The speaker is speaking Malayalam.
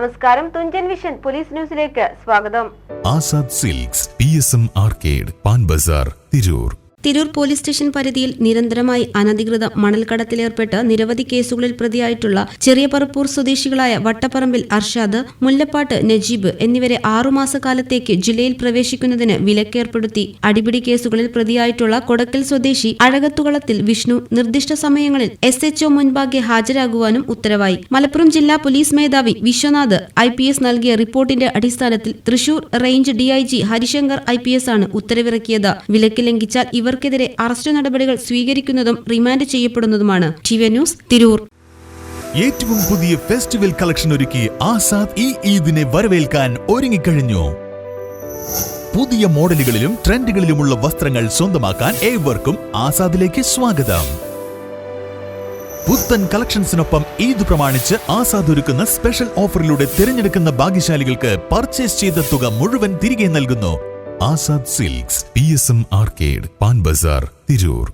നമസ്കാരം തുഞ്ചൻ വിഷൻ പോലീസ് ന്യൂസിലേക്ക് സ്വാഗതം. Azad silks P S M arcade Pan Bazar Tirur. Tirur police station പരിധിയിൽ നിരന്തരമായി അനധികൃത മണൽക്കടത്തിലേർപ്പെട്ട് നിരവധി കേസുകളിൽ പ്രതിയായിട്ടുള്ള ചെറിയ പറപ്പൂർ സ്വദേശികളായ വട്ടപ്പറമ്പിൽ അർഷാദ് മുല്ലപ്പാട്ട് നജീബ് എന്നിവരെ ആറുമാസക്കാലത്തേക്ക് ജില്ലയിൽ പ്രവേശിക്കുന്നതിന് വിലക്കേർപ്പെടുത്തി. അടിപിടി കേസുകളിൽ പ്രതിയായിട്ടുള്ള കൊടക്കൽ സ്വദേശി അഴകത്തുകളത്തിൽ വിഷ്ണു നിർദ്ദിഷ്ട സമയങ്ങളിൽ എസ് എച്ച്ഒ മുൻപാകെ ഹാജരാകുവാനും ഉത്തരവായി. മലപ്പുറം ജില്ലാ പോലീസ് മേധാവി വിശ്വനാഥ് ഐ പി എസ് നൽകിയ റിപ്പോർട്ടിന്റെ അടിസ്ഥാനത്തിൽ Thrissur range DIG Harishankar I P S ആണ് ഉത്തരവിറക്കിയത്. വിലക്ക് ലംഘിച്ചാൽ ഇവർക്കെതിരെ അറസ്റ്റ് നടപടികൾ സ്വീകരിക്കുന്നതും റിമാൻഡ് ചെയ്യപ്പെടുന്നതുമാണ് ന്യൂസ് തിരൂർ. ഏറ്റവും പുതിയ ഫെസ്റ്റിവൽ കളക്ഷൻ ഒരുക്കി ആസാദ് ഈ ഈദിനെ വരവേൽക്കാൻ ഒരുങ്ങിക്കഴിഞ്ഞു. പുതിയ മോഡലുകളിലും ട്രെൻഡുകളിലുമുള്ള വസ്ത്രങ്ങൾ സ്വന്തമാക്കാൻ ഏവർക്കും ആസാദിലേക്ക് സ്വാഗതം. പുത്തൻ കളക്ഷൻസിനൊപ്പം ഈദ് പ്രമാണിച്ച് ആസാദ് ഒരുക്കുന്ന സ്പെഷ്യൽ ഓഫറിലൂടെ തിരഞ്ഞെടുക്കുന്ന ഭാഗ്യശാലികൾക്ക് പർച്ചേസ് ചെയ്ത തുക മുഴുവൻ തിരികെ നൽകുന്നു. Azad silks P S M arcade Pan Bazar Tirur.